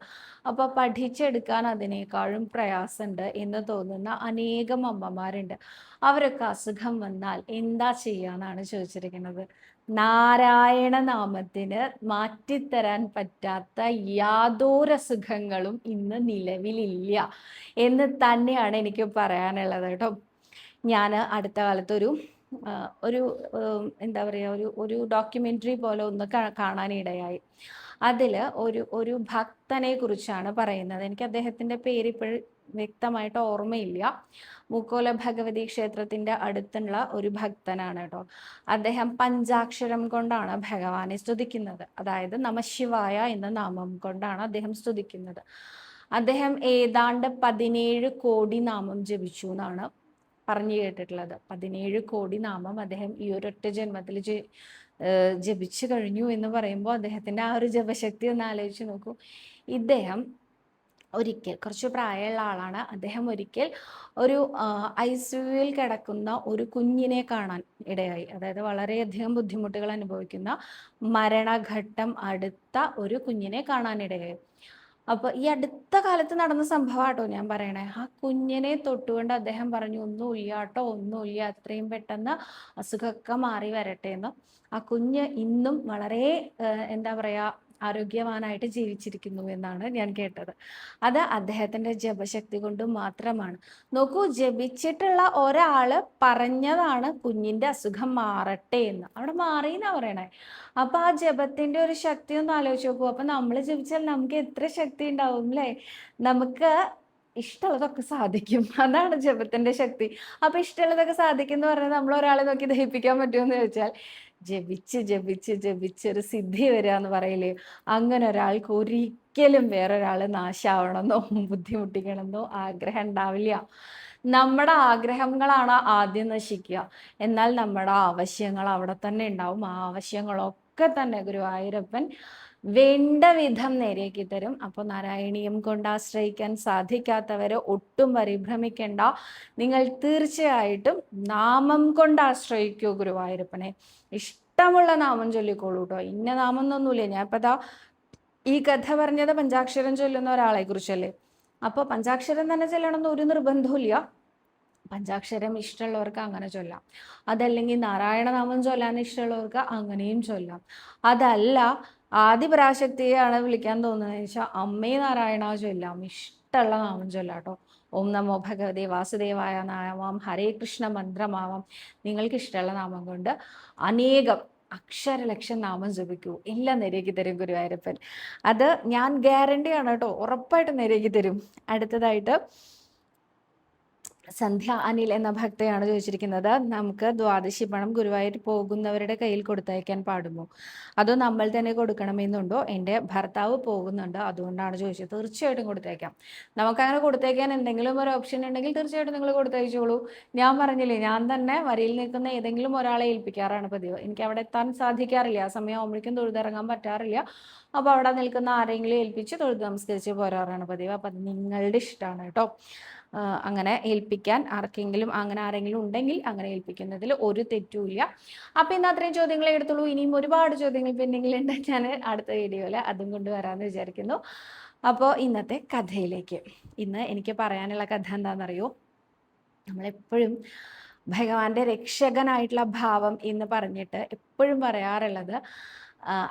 അപ്പോൾ പഠിച്ചെടുക്കാൻ അതിനേക്കാളും പ്രയാസമുണ്ട് എന്ന് തോന്നുന്ന അനേകം അമ്മമാരുണ്ട്. അവരൊക്കെ അസുഖം വന്നാൽ എന്താ ചെയ്യാന്നാണ് ചോദിച്ചിരിക്കുന്നത്. നാരായണ നാമത്തിന് മാറ്റിത്തരാൻ പറ്റാത്ത യാതൊരു അസുഖങ്ങളും ഇന്ന് നിലവിലില്ല. എന്ന് തന്നെയാണ് എനിക്ക് പറയാനുള്ളത് കേട്ടോ. ഞാൻ അടുത്ത കാലത്തൊരു ഒരു എന്താ പറയുക ഒരു ഒരു ഡോക്യുമെന്ററി പോലെ ഒന്ന് കാണാനിടയായി അതിൽ ഒരു ഒരു ഭക്തനെ കുറിച്ചാണ് പറയുന്നത്. എനിക്ക് അദ്ദേഹത്തിന്റെ പേര് ഇപ്പോഴും വ്യക്തമായിട്ട് ഓർമ്മയില്ല. മുക്കോല ഭഗവതി ക്ഷേത്രത്തിന്റെ അടുത്തുള്ള ഒരു ഭക്തനാണ് കേട്ടോ. അദ്ദേഹം പഞ്ചാക്ഷരം കൊണ്ടാണ് ഭഗവാനെ സ്തുതിക്കുന്നത്. അതായത് നമശിവായ എന്ന നാമം കൊണ്ടാണ് അദ്ദേഹം സ്തുതിക്കുന്നത്. അദ്ദേഹം ഏതാണ്ട് പതിനേഴ് കോടി നാമം ജപിച്ചു എന്നാണ് പറഞ്ഞു കേട്ടിട്ടുള്ളത്. പതിനേഴ് കോടി നാമം അദ്ദേഹം ഈ ഒരൊറ്റ ജന്മത്തിൽ ജപിച്ചു കഴിഞ്ഞു എന്ന് പറയുമ്പോൾ അദ്ദേഹത്തിന്റെ ആ ഒരു ജപശക്തി ഒന്ന് ആലോചിച്ച് നോക്കൂ. ഇദ്ദേഹം ഒരിക്കൽ കുറച്ച് പ്രായമുള്ള ആളാണ്. അദ്ദേഹം ഒരിക്കൽ ഒരു ഐ സിയുയിൽ കിടക്കുന്ന ഒരു കുഞ്ഞിനെ കാണാൻ ഇടയായി. അതായത് വളരെയധികം ബുദ്ധിമുട്ടുകൾ അനുഭവിക്കുന്ന മരണഘട്ടം അടുത്ത ഒരു കുഞ്ഞിനെ കാണാനിടയായി അപ്പൊ ഈ അടുത്ത കാലത്ത് നടന്ന സംഭവമാട്ടോ ഞാൻ പറയണേ. ആ കുഞ്ഞിനെ തൊട്ടുകൊണ്ട് അദ്ദേഹം പറഞ്ഞു ഒന്നുമില്ല കേട്ടോ ഒന്നുമില്ല അത്രയും പെട്ടെന്ന് അസുഖമൊക്കെ മാറി വരട്ടെ എന്ന്. ആ കുഞ്ഞ് ഇന്നും വളരെ എന്താ പറയാ ആരോഗ്യവാനായിട്ട് ജീവിച്ചിരിക്കുന്നു എന്നാണ് ഞാൻ കേട്ടത്. അത് അദ്ദേഹത്തിന്റെ ജപശക്തി കൊണ്ട് മാത്രമാണ്. നോക്കൂ ജപിച്ചിട്ടുള്ള ഒരാൾ പറഞ്ഞതാണ് കുഞ്ഞിന്റെ അസുഖം മാറട്ടെ എന്ന്. അവിടെ മാറി എന്നാ പറയണേ. അപ്പൊ ആ ജപത്തിന്റെ ഒരു ശക്തി ഒന്ന് ആലോചിച്ച് നോക്കൂ. അപ്പൊ നമ്മൾ ജപിച്ചാൽ നമുക്ക് എത്ര ശക്തി ഉണ്ടാവും അല്ലേ നമുക്ക് ഇഷ്ടമുള്ളതൊക്കെ സാധിക്കും. അതാണ് ജപത്തിന്റെ ശക്തി. അപ്പൊ ഇഷ്ടമുള്ളതൊക്കെ സാധിക്കും എന്ന് പറഞ്ഞാൽ നമ്മൾ ഒരാളെ നോക്കി ദഹിപ്പിക്കാൻ പറ്റുമെന്ന് ചോദിച്ചാൽ ജപിച്ച് ജപിച്ച് ജപിച്ച് ഒരു സിദ്ധി വരിക എന്ന് പറയില്ലേ? അങ്ങനെ ഒരാൾക്ക് ഒരിക്കലും വേറൊരാൾ നാശാവണമെന്നോ ബുദ്ധിമുട്ടിക്കണമെന്നോ ആഗ്രഹം ഉണ്ടാവില്ല. നമ്മുടെ ആഗ്രഹങ്ങളാണ് ആദ്യം നശിക്കുക. എന്നാൽ നമ്മുടെ ആവശ്യങ്ങൾ അവിടെ തന്നെ ഉണ്ടാവും. ആ ആവശ്യങ്ങളൊക്കെ തന്നെ ഗുരുവായൂരപ്പൻ വേണ്ട വിധം നേരെയാക്കി തരും. അപ്പോൾ നാരായണീയം കൊണ്ട് ആശ്രയിക്കാൻ സാധിക്കാത്തവരെ ഒട്ടും പരിഭ്രമിക്കേണ്ട. നിങ്ങൾ തീർച്ചയായിട്ടും നാമം കൊണ്ട് ആശ്രയിക്കൂ ഗുരുവായൂരപ്പനെ. ഇഷ്ടമുള്ള നാമം ചൊല്ലിക്കോളൂ കേട്ടോ ഇന്ന നാമം എന്നൊന്നുമില്ല ഞാൻ ഇപ്പം അതാ ഈ കഥ പറഞ്ഞത് പഞ്ചാക്ഷരം ചൊല്ലുന്ന ഒരാളെ കുറിച്ചല്ലേ അപ്പോൾ പഞ്ചാക്ഷരം തന്നെ ചൊല്ലണമെന്ന് ഒരു നിർബന്ധവും പഞ്ചാക്ഷരം ഇഷ്ടമുള്ളവർക്ക് അങ്ങനെ ചൊല്ലാം. അതല്ലെങ്കിൽ നാരായണനാമം ചൊല്ലാൻ ഇഷ്ടമുള്ളവർക്ക് അങ്ങനെയും ചൊല്ലാം. അതല്ല ആദിപരാശക്തിയാണ് വിളിക്കാൻ തോന്നുന്നത്. വെച്ചാൽ അമ്മേ നാരായണ ചൊല്ലാം. ഇഷ്ടമുള്ള നാമം ചൊല്ലാം കേട്ടോ. ഓം നമോ ഭഗവതി വാസുദേവായ നാമം. ഹരേ കൃഷ്ണ മന്ത്രമാവാം. നിങ്ങൾക്ക് ഇഷ്ടമുള്ള നാമം കൊണ്ട് അനേകം അക്ഷരലക്ഷം നാമം ജപിക്കൂ. എല്ലാം നേരെയാക്കി തരും ഗുരുവായൂരപ്പൻ. അത് ഞാൻ ഗ്യാരണ്ടിയാണ് കേട്ടോ. ഉറപ്പായിട്ട് നേരെയാക്കി തരും. അടുത്തതായിട്ട് സന്ധ്യ അനിൽ എന്ന ഭക്തയാണ് ചോദിച്ചിരിക്കുന്നത്. നമുക്ക് ദ്വാദശി പണം ഗുരുവായൂർ പോകുന്നവരുടെ കയ്യിൽ കൊടുത്തയക്കാൻ പാടുമോ? അതോ നമ്മൾ തന്നെ കൊടുക്കണമെന്നുണ്ടോ? എന്റെ ഭർത്താവ് പോകുന്നുണ്ട് അതുകൊണ്ടാണ് ചോദിച്ചത്. തീർച്ചയായിട്ടും കൊടുത്തയക്കാം. നമുക്കങ്ങനെ കൊടുത്തേക്കാൻ എന്തെങ്കിലും ഒരു ഓപ്ഷൻ ഉണ്ടെങ്കിൽ തീർച്ചയായിട്ടും നിങ്ങൾ കൊടുത്തയച്ചോളൂ. ഞാൻ പറഞ്ഞില്ലേ ഞാൻ തന്നെ വരിയിൽ നിൽക്കുന്ന ഏതെങ്കിലും ഒരാളെ ഏൽപ്പിക്കാറാണ് പതിവ്. എനിക്ക് അവിടെ എത്താൻ സാധിക്കാറില്ല. ആ സമയം ആകുമ്പോഴേക്കും തൊഴുതിറങ്ങാൻ പറ്റാറില്ല. അപ്പോൾ അവിടെ നിൽക്കുന്ന ആരെങ്കിലും ഏൽപ്പിച്ച് തൊഴുത് നമസ്കരിച്ച് പോരാറാണ് പതിവ്. അപ്പം നിങ്ങളുടെ ഇഷ്ടമാണ് കേട്ടോ. അങ്ങനെ ഏൽപ്പിക്കാൻ ആർക്കെങ്കിലും അങ്ങനെ ആരെങ്കിലും ഉണ്ടെങ്കിൽ അങ്ങനെ ഏൽപ്പിക്കുന്നതിൽ ഒരു തെറ്റുമില്ല. അപ്പം ഇന്ന് അത്രയും ചോദ്യങ്ങളെ എടുത്തുള്ളൂ. ഇനിയും ഒരുപാട് ചോദ്യങ്ങൾ പെൻഡിങ്ങിലുണ്ട് ഞാൻ അടുത്ത വീഡിയോയിൽ അതും കൊണ്ടുവരാമെന്ന് വിചാരിക്കുന്നു. അപ്പോൾ ഇന്നത്തെ കഥയിലേക്ക്. ഇന്ന് എനിക്ക് പറയാനുള്ള കഥ എന്താണെന്നറിയോ? നമ്മളെപ്പോഴും ഭഗവാന്റെ രക്ഷകനായിട്ടുള്ള ഭാവം എന്ന് പറഞ്ഞിട്ട് എപ്പോഴും പറയാറുള്ളത്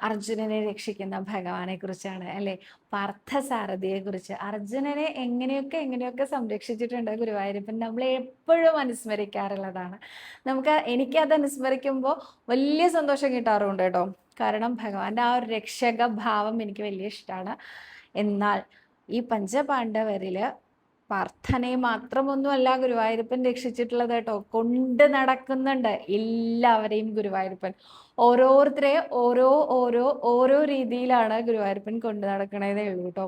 അർജുനനെ രക്ഷിക്കുന്ന ഭഗവാനെ കുറിച്ചാണ് അല്ലെ? പാർത്ഥസാരഥിയെ കുറിച്ച് അർജുനനെ എങ്ങനെയൊക്കെ എങ്ങനെയൊക്കെ സംരക്ഷിച്ചിട്ടുണ്ട് ഗുരുവായൂരപ്പൻ നമ്മൾ എപ്പോഴും അനുസ്മരിക്കാറുള്ളതാണ്. നമുക്ക് എനിക്കത് അനുസ്മരിക്കുമ്പോൾ വലിയ സന്തോഷം കിട്ടാറുണ്ട് കേട്ടോ. കാരണം ഭഗവാന്റെ ആ ഒരു രക്ഷക ഭാവം എനിക്ക് വലിയ ഇഷ്ടമാണ്. എന്നാൽ ഈ പഞ്ചപാണ്ഡവരിൽ പാർത്ഥനെ മാത്രമൊന്നുമല്ല ഗുരുവായൂരപ്പൻ രക്ഷിച്ചിട്ടുള്ളത് കേട്ടോ കൊണ്ട് നടക്കുന്നുണ്ട് എല്ലാവരെയും ഗുരുവായൂരപ്പൻ. ഓരോരുത്തരെ ഓരോ ഓരോ ഓരോ രീതിയിലാണ് ഗുരുവായൂരപ്പൻ കൊണ്ട് നടക്കണതേ ഉള്ളൂ കേട്ടോ.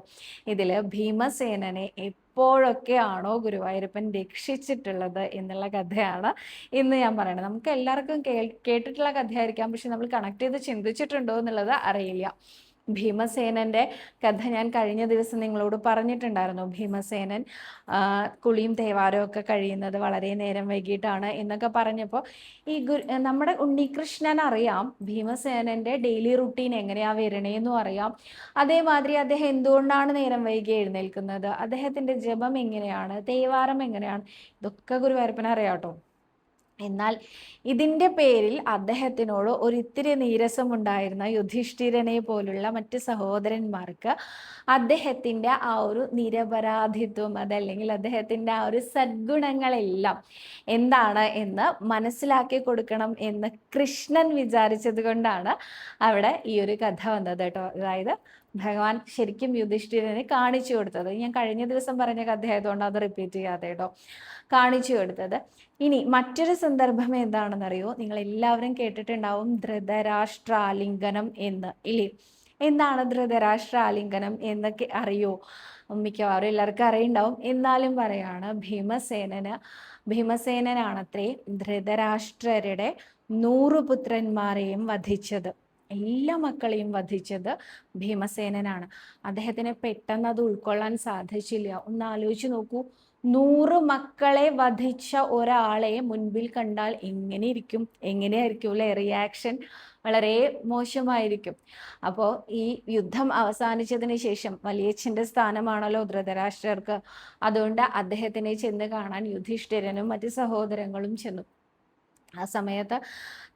ഇതിൽ ഭീമസേനനെ എപ്പോഴൊക്കെയാണോ ഗുരുവായൂരപ്പൻ രക്ഷിച്ചിട്ടുള്ളത് എന്നുള്ള കഥയാണ് ഇന്ന് ഞാൻ പറയുന്നത് നമുക്ക് എല്ലാവർക്കും കേട്ടിട്ടുള്ള കഥയായിരിക്കാം. പക്ഷെ നമ്മൾ കണക്ട് ചെയ്ത് ചിന്തിച്ചിട്ടുണ്ടോ എന്നുള്ളത് അറിയില്ല. ഭീമസേനന്റെ കഥ ഞാൻ കഴിഞ്ഞ ദിവസം നിങ്ങളോട് പറഞ്ഞിട്ടുണ്ടായിരുന്നു. ഭീമസേനൻ കുളിയും തേവാരവും ഒക്കെ കഴിയുന്നത് വളരെ നേരം വൈകിട്ടാണ് എന്നൊക്കെ പറഞ്ഞപ്പോൾ ഈ ഗുരു നമ്മുടെ ഉണ്ണികൃഷ്ണൻ അറിയാം ഭീമസേനന്റെ ഡെയിലി റുട്ടീൻ എങ്ങനെയാ വരണേന്നും അറിയാം. അതേമാതിരി അദ്ദേഹം എന്തുകൊണ്ടാണ് നേരം വൈകി എഴുന്നേൽക്കുന്നത്? അദ്ദേഹത്തിന്റെ ജപം എങ്ങനെയാണ്? തേവാരം എങ്ങനെയാണ്? ഇതൊക്കെ ഗുരുവായൂരപ്പനെ അറിയാം കേട്ടോ. എന്നാൽ ഇതിന്റെ പേരിൽ അദ്ദേഹത്തിനോട് ഒരിത്തിരി നീരസമുണ്ടായിരുന്ന യുധിഷ്ഠിരനെ പോലുള്ള മറ്റ് സഹോദരന്മാർക്ക് അദ്ദേഹത്തിന്റെ ആ ഒരു നിരപരാധിത്വം അതല്ലെങ്കിൽ അദ്ദേഹത്തിന്റെ ആ ഒരു സദ്ഗുണങ്ങളെല്ലാം എന്താണ് എന്ന് മനസ്സിലാക്കി കൊടുക്കണം എന്ന് കൃഷ്ണൻ വിചാരിച്ചത് കൊണ്ടാണ് അവിടെ ഈ ഒരു കഥ വന്നത് കേട്ടോ. അതായത് ഭഗവാൻ ശരിക്കും യുധിഷ്ഠിരനെ കാണിച്ചു കൊടുത്തത്. ഞാൻ കഴിഞ്ഞ ദിവസം പറഞ്ഞ കഥ ആയതുകൊണ്ട് അത് റിപ്പീറ്റ് ചെയ്യാതെ കേട്ടോ. കാണിച്ചു കൊടുത്തത്. ഇനി മറ്റൊരു സന്ദർഭം എന്താണെന്നറിയോ? നിങ്ങൾ എല്ലാവരും കേട്ടിട്ടുണ്ടാവും ധൃതരാഷ്ട്രാലിംഗനം എന്ന്. ഇല്ലേ? എന്താണ് ധൃതരാഷ്ട്ര ആലിംഗനം എന്നൊക്കെ അറിയോ? മിക്കവാറും എല്ലാവർക്കും അറിയുണ്ടാവും. എന്നാലും പറയാണ് ഭീമസേനന് ഭീമസേനനാണത്രേ ധൃതരാഷ്ട്രരുടെ നൂറു പുത്രന്മാരെയും വധിച്ചത്. എല്ലാ മക്കളെയും വധിച്ചത് ഭീമസേനനാണ്. അദ്ദേഹത്തിന് പെട്ടെന്ന് അത് ഉൾക്കൊള്ളാൻ സാധിച്ചില്ല. ഒന്ന് ആലോചിച്ച് നോക്കൂ. നൂറ് മക്കളെ വധിച്ച ഒരാളെ മുൻപിൽ കണ്ടാൽ എങ്ങനെ ഇരിക്കും എങ്ങനെയായിരിക്കും അല്ലെ? റിയാക്ഷൻ വളരെ മോശമായിരിക്കും. അപ്പോൾ ഈ യുദ്ധം അവസാനിച്ചതിന് ശേഷം വലിയച്ഛന്റെ സ്ഥാനമാണല്ലോ ധൃതരാഷ്ട്രർക്ക്. അതുകൊണ്ട് അദ്ദേഹത്തിനെ ചെന്ന് കാണാൻ യുധിഷ്ഠിരനും മറ്റ് സഹോദരങ്ങളും ചെന്നു. ആ സമയത്ത്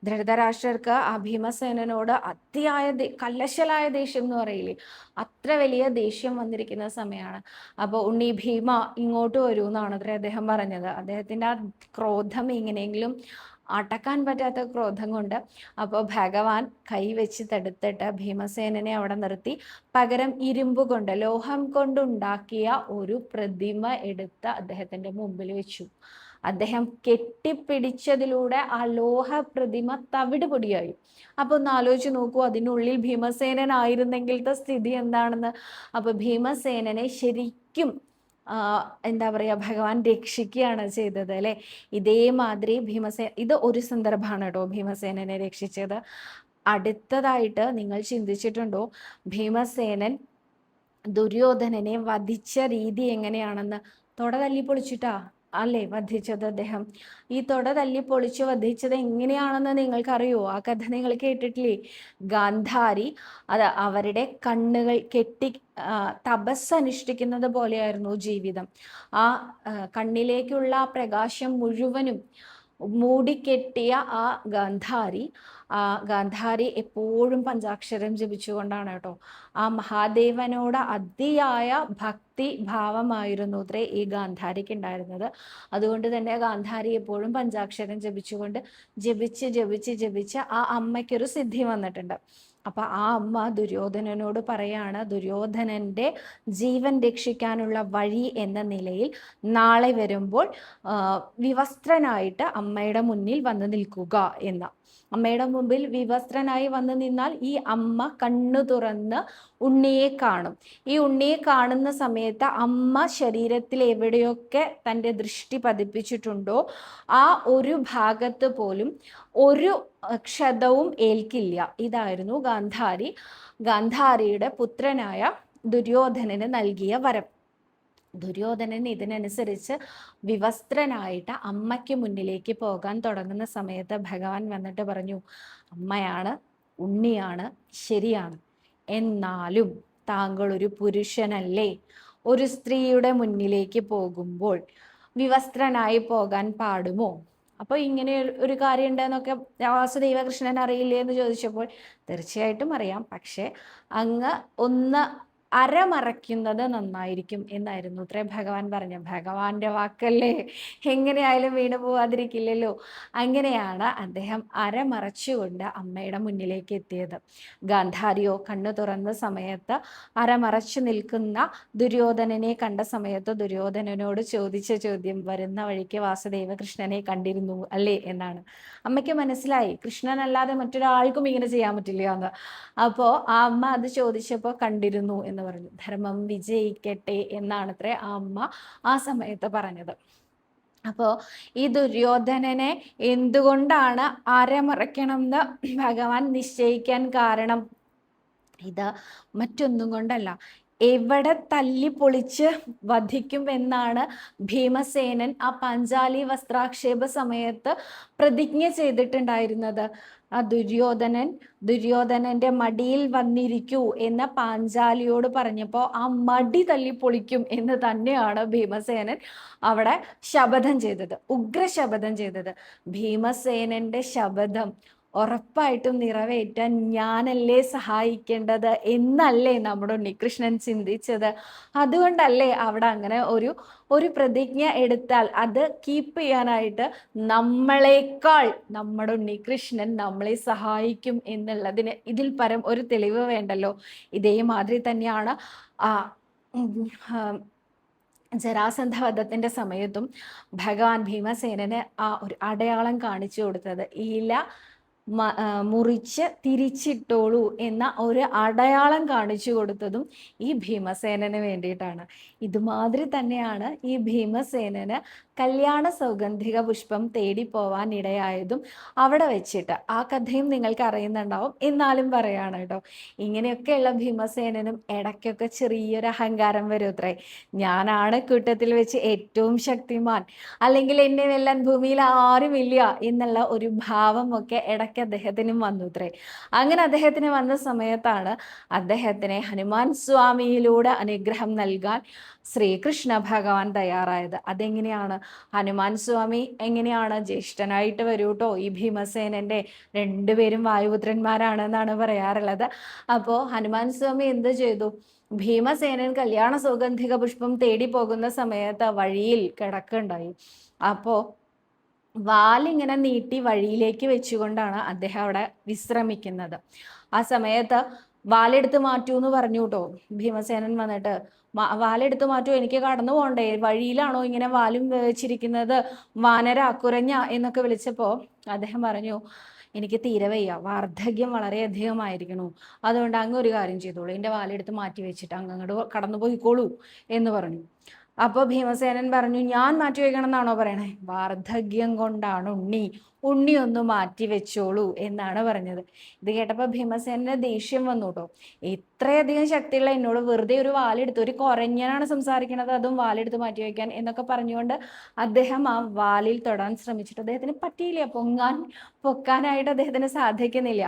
ധൃതരാഷ്ട്രർക്ക് ആ ഭീമസേനോട് അതിയായ കല്ലശലായ ദേഷ്യം എന്ന് പറയില്ലേ? അത്ര വലിയ ദേഷ്യം വന്നിരിക്കുന്ന സമയമാണ് അപ്പോൾ ഉണ്ണി ഭീമ ഇങ്ങോട്ട് വരൂ എന്നാണ് അത്ര അദ്ദേഹം പറഞ്ഞത്. അദ്ദേഹത്തിന്റെ ആ ക്രോധം എങ്ങനെയെങ്കിലും അടക്കാൻ പറ്റാത്ത ക്രോധം കൊണ്ട് അപ്പോൾ ഭഗവാൻ കൈവച്ച് തടുത്തിട്ട് ഭീമസേനനെ അവിടെ നിർത്തി. പകരം ഇരുമ്പ് കൊണ്ട് ലോഹം കൊണ്ടുണ്ടാക്കിയ ഒരു പ്രതിമ എടുത്ത് അദ്ദേഹത്തിന്റെ മുമ്പിൽ വെച്ചു. അദ്ദേഹം കെട്ടിപ്പിടിച്ചതിലൂടെ ആ ലോഹ പ്രതിമ തവിട് പൊടിയായി അപ്പൊ ഒന്ന് ആലോചിച്ച് നോക്കൂ അതിനുള്ളിൽ ഭീമസേനൻ ഭീമസേനനായിരുന്നെങ്കിലത്തെ സ്ഥിതി എന്താണെന്ന്? അപ്പൊ ഭീമസേനനെ ശരിക്കും എന്താ പറയുക ഭഗവാൻ രക്ഷിക്കുകയാണ് ചെയ്തത് അല്ലെ? ഇതേമാതിരി ഭീമസേന ഇത് ഒരു സന്ദർഭമാണ് കേട്ടോ ഭീമസേനനെ രക്ഷിച്ചത്. അടുത്തതായിട്ട് നിങ്ങൾ ചിന്തിച്ചിട്ടുണ്ടോ ഭീമസേനൻ ദുര്യോധനനെ വധിച്ച രീതി എങ്ങനെയാണെന്ന്? തൊട തല്ലി പൊളിച്ചിട്ടാ? അല്ലേ? വധിച്ചത് അദ്ദേഹം. ഈ തൊട തല്ലി പൊളിച്ച് വധിച്ചത് എങ്ങനെയാണെന്ന് നിങ്ങൾക്കറിയോ? ആ കഥ നിങ്ങൾ കേട്ടിട്ടില്ലേ? ഗാന്ധാരി അത് അവരുടെ കണ്ണുകൾ കെട്ടി തപസ് അനുഷ്ഠിക്കുന്നത് പോലെയായിരുന്നു ജീവിതം. ആ, കണ്ണിലേക്കുള്ള ആ പ്രകാശം മുഴുവനും മൂടിക്കെട്ടിയ ആ ഗാന്ധാരി ആ ഗാന്ധാരി എപ്പോഴും പഞ്ചാക്ഷരം ജപിച്ചുകൊണ്ടാണ് കേട്ടോ. ആ മഹാദേവനോട് അതിയായ ഭക്തി ഭാവമായിരുന്നു അത്രേ ഈ ഗാന്ധാരിക്ക് ഉണ്ടായിരുന്നത്. അതുകൊണ്ട് തന്നെ ഗാന്ധാരി എപ്പോഴും പഞ്ചാക്ഷരം ജപിച്ചുകൊണ്ട് ജപിച്ച് ജപിച്ച് ജപിച്ച് ആ അമ്മയ്ക്കൊരു സിദ്ധി വന്നിട്ടുണ്ട്. അപ്പൊ ആ അമ്മ ദുര്യോധനനോട് പറയാണ് ദുര്യോധനന്റെ ജീവൻ രക്ഷിക്കാനുള്ള വഴി എന്ന നിലയിൽ നാളെ വരുമ്പോൾ വിവസ്ത്രനായിട്ട് അമ്മയുടെ മുന്നിൽ വന്ന് നിൽക്കുക എന്ന. അമ്മയുടെ മുമ്പിൽ വിവസ്ത്രനായി വന്നു നിന്നാൽ ഈ അമ്മ കണ്ണു തുറന്ന് ഉണ്ണിയെ കാണും. ഈ ഉണ്ണിയെ കാണുന്ന സമയത്ത് അമ്മ ശരീരത്തിൽ എവിടെയൊക്കെ തന്റെ ദൃഷ്ടി പതിപ്പിച്ചിട്ടുണ്ടോ ആ ഒരു ഭാഗത്ത് പോലും ഒരു ക്ഷതവും ഏൽക്കില്ല. ഇതായിരുന്നു ഗാന്ധാരി. ഗാന്ധാരിയുടെ പുത്രനായ ദുര്യോധനന് നൽകിയ വരം. ദുര്യോധനൻ ഇതിനനുസരിച്ച് വിവസ്ത്രനായിട്ട് അമ്മയ്ക്ക് മുന്നിലേക്ക് പോകാൻ തുടങ്ങുന്ന സമയത്ത് ഭഗവാൻ വന്നിട്ട് പറഞ്ഞു അമ്മയാണ് ഉണ്ണിയാണ് ശരിയാണ്. എന്നാലും താങ്കൾ ഒരു പുരുഷനല്ലേ? ഒരു സ്ത്രീയുടെ മുന്നിലേക്ക് പോകുമ്പോൾ വിവസ്ത്രനായി പോകാൻ പാടുമോ? അപ്പോൾ ഇങ്ങനെ ഒരു- കാര്യം ഉണ്ടെന്നൊക്കെ വാസുദേവ കൃഷ്ണൻ അറിയില്ലേ എന്ന് ചോദിച്ചപ്പോൾ തീർച്ചയായിട്ടും അറിയാം. പക്ഷെ അങ്ങ് ഒന്ന് അരമറയ്ക്കുന്നത് നന്നായിരിക്കും എന്നായിരുന്നു. അത്രേ ഭഗവാൻ പറഞ്ഞു ഭഗവാന്റെ വാക്കല്ലേ? എങ്ങനെയായാലും വീണു പോവാതിരിക്കില്ലല്ലോ. അങ്ങനെയാണ് അദ്ദേഹം അരമറച്ചുകൊണ്ട് അമ്മയുടെ മുന്നിലേക്ക് എത്തിയത്. ഗാന്ധാരിയോ കണ്ണു തുറന്ന സമയത്ത് അരമറച്ചു നിൽക്കുന്ന ദുര്യോധനനെ കണ്ട സമയത്ത് ദുര്യോധനനോട് ചോദിച്ച ചോദ്യം വരുന്ന വഴിക്ക് വാസുദേവ കൃഷ്ണനെ കണ്ടിരുന്നു അല്ലേ? എന്നാണ്. അമ്മയ്ക്ക് മനസ്സിലായി കൃഷ്ണനല്ലാതെ മറ്റൊരാൾക്കും ഇങ്ങനെ ചെയ്യാൻ പറ്റില്ല എന്ന്. അപ്പോൾ ആ അമ്മ അത് ചോദിച്ചപ്പോൾ കണ്ടിരുന്നു എന്ന് പറഞ്ഞു. ധർമ്മം വിജയിക്കട്ടെ എന്നാണത്രേ ആ അമ്മ ആ സമയത്ത് പറഞ്ഞത്. അപ്പോൾ ഈ ദുര്യോധനനെ എന്തുകൊണ്ടാണ് അരമറയ്ക്കണം എന്ന് ഭഗവാൻ നിശ്ചയിക്കാൻ കാരണം? ഇത് മറ്റൊന്നും കൊണ്ടല്ല. എവിടെ തല്ലി പൊളിച്ച് വധിക്കും എന്നാണ് ഭീമസേനൻ ആ പാഞ്ചാലി വസ്ത്രാക്ഷേപ സമയത്ത് പ്രതിജ്ഞ ചെയ്തിട്ടുണ്ടായിരുന്നത്. ആ ദുര്യോധനൻ ദുര്യോധനന്റെ മടിയിൽ വന്നിരിക്കൂ എന്ന പാഞ്ചാലിയോട് പറഞ്ഞപ്പോൾ ആ മടി തല്ലി പൊളിക്കും എന്ന് തന്നെയാണ് ഭീമസേനൻ അവിടെ ശപഥം ചെയ്തത് ഉഗ്ര ശപഥം ചെയ്തത്. ഭീമസേനന്റെ ശപഥം ഉറപ്പായിട്ടും നിറവേറ്റാൻ ഞാനല്ലേ സഹായിക്കേണ്ടത് എന്നല്ലേ നമ്മുടെ ഉണ്ണികൃഷ്ണൻ ചിന്തിച്ചത്. അതുകൊണ്ടല്ലേ അവിടെ അങ്ങനെ ഒരു ഒരു പ്രതിജ്ഞ എടുത്താൽ അത് കീപ്പ് ചെയ്യാനായിട്ട് നമ്മളെക്കാൾ നമ്മുടെ ഉണ്ണികൃഷ്ണൻ നമ്മളെ സഹായിക്കും എന്നുള്ളതിന് ഇതിൽ പരം ഒരു തെളിവ് വേണ്ടല്ലോ. ഇതേമാതിരി തന്നെയാണ് ജരാസന്ധ വധത്തിന്റെ സമയത്തും ഭഗവാൻ ഭീമസേനന് ആ ഒരു അടയാളം കാണിച്ചു കൊടുത്തത്. ഇല മുറിച്ച് തിരിച്ചിട്ടോളൂ എന്ന ഒരു അടയാളം കാണിച്ചു കൊടുത്തതും ഈ ഭീമസേനന് വേണ്ടിയിട്ടാണ്. ഇതുമാതിരി തന്നെയാണ് ഈ ഭീമസേനന് കല്യാണ സൗഗന്ധിക പുഷ്പം തേടി പോവാൻ ഇടയായതും അവിടെ വെച്ചിട്ട്. ആ കഥയും നിങ്ങൾക്ക് അറിയുന്നുണ്ടാവും. എന്നാലും പറയാണ് കേട്ടോ. ഇങ്ങനെയൊക്കെയുള്ള ഭീമസേനനും ഇടയ്ക്കൊക്കെ ചെറിയൊരു അഹങ്കാരം വരും അത്രേ ഞാനാണ് കൂട്ടത്തിൽ വെച്ച് ഏറ്റവും ശക്തിമാൻ. അല്ലെങ്കിൽ എന്നെ വെല്ലാൻ ഭൂമിയിൽ ആരുമില്ല എന്നുള്ള ഒരു ഭാവമൊക്കെ ഇടയ്ക്ക് അദ്ദേഹത്തിനും വന്നുത്രേ. അങ്ങനെ അദ്ദേഹത്തിന് വന്ന സമയത്താണ് അദ്ദേഹത്തിനെ ഹനുമാൻ സ്വാമിയിലൂടെ അനുഗ്രഹം നൽകാൻ ശ്രീകൃഷ്ണ ഭഗവാൻ തയ്യാറായത്. അതെങ്ങനെയാണ്? ഹനുമാൻ സ്വാമി എങ്ങനെയാണ് ജ്യേഷ്ഠനായിട്ട് വരൂ കേട്ടോ ഈ ഭീമസേനന്റെ രണ്ടുപേരും വായുപുത്രന്മാരാണെന്നാണ് പറയാറുള്ളത്. അപ്പോൾ ഹനുമാൻ സ്വാമി എന്ത് ചെയ്തു? ഭീമസേനൻ കല്യാണ സൗഗന്ധിക പുഷ്പം തേടി പോകുന്ന സമയത്ത് വഴിയിൽ കിടക്കുണ്ടായി. അപ്പോൾ വാലിങ്ങനെ നീട്ടി വഴിയിലേക്ക് വെച്ചുകൊണ്ടാണ് അദ്ദേഹം അവിടെ വിശ്രമിക്കുന്നത്. ആ സമയത്ത് വാലെടുത്ത് മാറ്റൂ എന്ന് പറഞ്ഞു കേട്ടോ. ഭീമസേനൻ വന്നിട്ട് "മ- വാലെടുത്ത് മാറ്റോ എനിക്ക് കടന്നു പോകണ്ടേ വഴിയിലാണോ ഇങ്ങനെ വാലും വെച്ചിരിക്കുന്നത് വാനര കുരഞ്ഞ എന്നൊക്കെ വിളിച്ചപ്പോ അദ്ദേഹം പറഞ്ഞു എനിക്ക് തീരെ വയ്യ. വാർദ്ധക്യം വളരെയധികമായിരിക്കണു അതുകൊണ്ട് അങ്ങ് ഒരു കാര്യം ചെയ്തോളൂ. എന്റെ വാലെടുത്ത് മാറ്റി വെച്ചിട്ട് അങ്ങ് അങ്ങോട്ട് കടന്നു പോയിക്കോളൂ എന്ന് പറഞ്ഞു. അപ്പോൾ ഭീമസേനൻ പറഞ്ഞു ഞാൻ മാറ്റി വയ്ക്കണം എന്നാണോ പറയണേ? വാർദ്ധക്യം കൊണ്ടാണ് ഉണ്ണി. ഉണ്ണി ഒന്ന് മാറ്റി വെച്ചോളൂ എന്നാണ് പറഞ്ഞത്. ഇത് കേട്ടപ്പോൾ ഭീമസേനന് ദേഷ്യം വന്നു കേട്ടോ. ഇത്രയധികം ശക്തിയുള്ള എന്നോട് വെറുതെ ഒരു വാലെടുത്ത് ഒരു കുറഞ്ഞനാണ് സംസാരിക്കുന്നത് അതും വാലെടുത്ത് മാറ്റി വയ്ക്കാൻ എന്നൊക്കെ പറഞ്ഞുകൊണ്ട് അദ്ദേഹം ആ വാലിൽ തൊടാൻ ശ്രമിച്ചിട്ട് അദ്ദേഹത്തിന് പറ്റിയില്ല. പൊങ്ങാൻ പൊക്കാനായിട്ട് അദ്ദേഹത്തിന് സാധിക്കുന്നില്ല.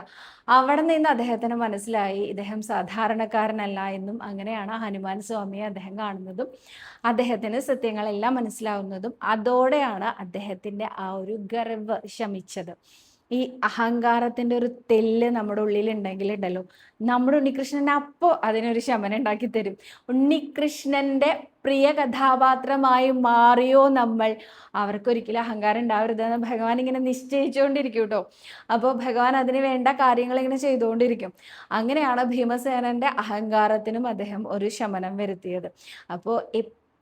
അവിടെ നിന്ന് അദ്ദേഹത്തിന് മനസ്സിലായി ഇദ്ദേഹം സാധാരണക്കാരനല്ല എന്നും അങ്ങനെയാണ് ഹനുമാൻ സ്വാമിയെ അദ്ദേഹം കാണുന്നതും അദ്ദേഹത്തിന് സത്യങ്ങളെല്ലാം മനസ്സിലാവുന്നതും. അതോടെയാണ് അദ്ദേഹത്തിന്റെ ആ ഒരു ഗർവ് ശമിച്ചത് ഈ അഹങ്കാരത്തിന്റെ ഒരു തെല്ല് നമ്മുടെ ഉള്ളിലുണ്ടെങ്കിൽ ഉണ്ടല്ലോ നമ്മുടെ ഉണ്ണികൃഷ്ണൻ അപ്പോൾ അതിനൊരു ശമനം ഉണ്ടാക്കി തരും. ഉണ്ണികൃഷ്ണന്റെ പ്രിയ കഥാപാത്രമായി മാറിയോ നമ്മൾ? അവർക്കൊരിക്കലും അഹങ്കാരം ഉണ്ടാവരുതെന്ന് ഭഗവാൻ ഇങ്ങനെ നിശ്ചയിച്ചുകൊണ്ടിരിക്കും കേട്ടോ അപ്പോൾ ഭഗവാൻ അതിന് വേണ്ട കാര്യങ്ങൾ ഇങ്ങനെ ചെയ്തുകൊണ്ടിരിക്കും. അങ്ങനെയാണ് ഭീമസേനന്റെ അഹങ്കാരത്തിനും അദ്ദേഹം ഒരു ശമനം വരുത്തിയത്. അപ്പോൾ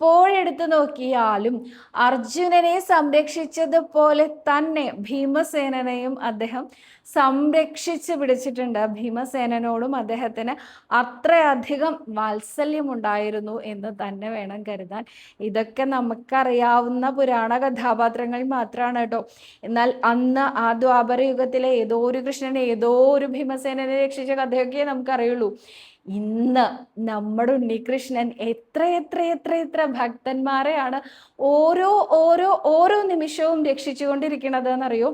എപ്പോഴെടുത്ത് നോക്കിയാലും അർജുനനെ സംരക്ഷിച്ചതുപോലെ തന്നെ ഭീമസേനനെയും അദ്ദേഹം സംരക്ഷിച്ച് പിടിച്ചിട്ടുണ്ട്. ഭീമസേനനോടും അദ്ദേഹത്തിന് അത്രയധികം വാത്സല്യമുണ്ടായിരുന്നു എന്ന് തന്നെ വേണം കരുതാൻ. ഇതൊക്കെ നമുക്കറിയാവുന്ന പുരാണ കഥാപാത്രങ്ങൾ മാത്രമാണ് കേട്ടോ. എന്നാൽ അന്ന് ആ ദ്വാപര യുഗത്തിലെ ഏതോ ഒരു കൃഷ്ണനെ ഏതോ ഒരു ഭീമസേനനെ രക്ഷിച്ച കഥയൊക്കെ നമുക്കറിയുള്ളൂ. ഇന്ന് നമ്മുടെ ഉണ്ണികൃഷ്ണൻ എത്ര എത്ര എത്ര എത്ര ഭക്തന്മാരെയാണ് ഓരോ ഓരോ ഓരോ നിമിഷവും രക്ഷിച്ചുകൊണ്ടിരിക്കുന്നത് എന്നറിയോ?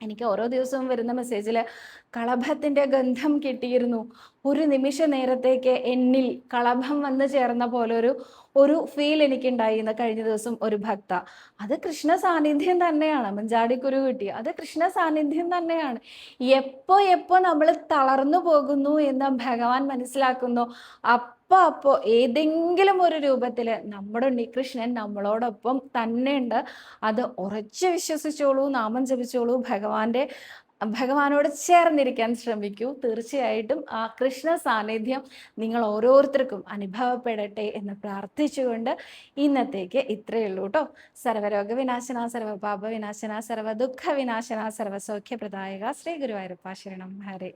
എനിക്ക് ഓരോ ദിവസവും വരുന്ന മെസ്സേജിൽ കളഭത്തിന്റെ ഗന്ധം കിട്ടിയിരുന്നു. ഒരു നിമിഷ നേരത്തേക്ക് എന്നിൽ കളഭം വന്ന് ചേർന്ന പോലെ ഒരു ഒരു ഫീൽ എനിക്കുണ്ടായി ഇന്ന് കഴിഞ്ഞ ദിവസം ഒരു ഭക്ത. അത് കൃഷ്ണ സാന്നിധ്യം തന്നെയാണ്. മഞ്ചാടിക്കുരു കിട്ടി. അത് കൃഷ്ണ സാന്നിധ്യം തന്നെയാണ്. എപ്പോ എപ്പോ നമ്മൾ തളർന്നു പോകുന്നു എന്ന് ഭഗവാൻ മനസ്സിലാക്കുന്നു. അപ്പോൾ അപ്പോൾ ഏതെങ്കിലും ഒരു രൂപത്തിൽ നമ്മുടെ ഉണ്ണികൃഷ്ണൻ നമ്മളോടൊപ്പം തന്നെയുണ്ട്. അത് ഉറച്ചു വിശ്വസിച്ചോളൂ നാമം ജപിച്ചോളൂ ഭഗവാന്റെ ഭഗവാനോട് ചേർന്നിരിക്കാൻ ശ്രമിക്കൂ. തീർച്ചയായിട്ടും ആ കൃഷ്ണ സാന്നിധ്യം നിങ്ങൾ ഓരോരുത്തർക്കും അനുഭവപ്പെടട്ടെ എന്ന് പ്രാർത്ഥിച്ചുകൊണ്ട് ഇന്നത്തേക്ക് ഇത്രയേ ഉള്ളൂ കേട്ടോ സർവരോഗ വിനാശന സർവപാപ വിനാശന സർവ ദുഃഖ വിനാശന സർവസൗഖ്യപ്രദായക ശ്രീ ഗുരുവായൂരപ്പ ശരണം. ഹരേ.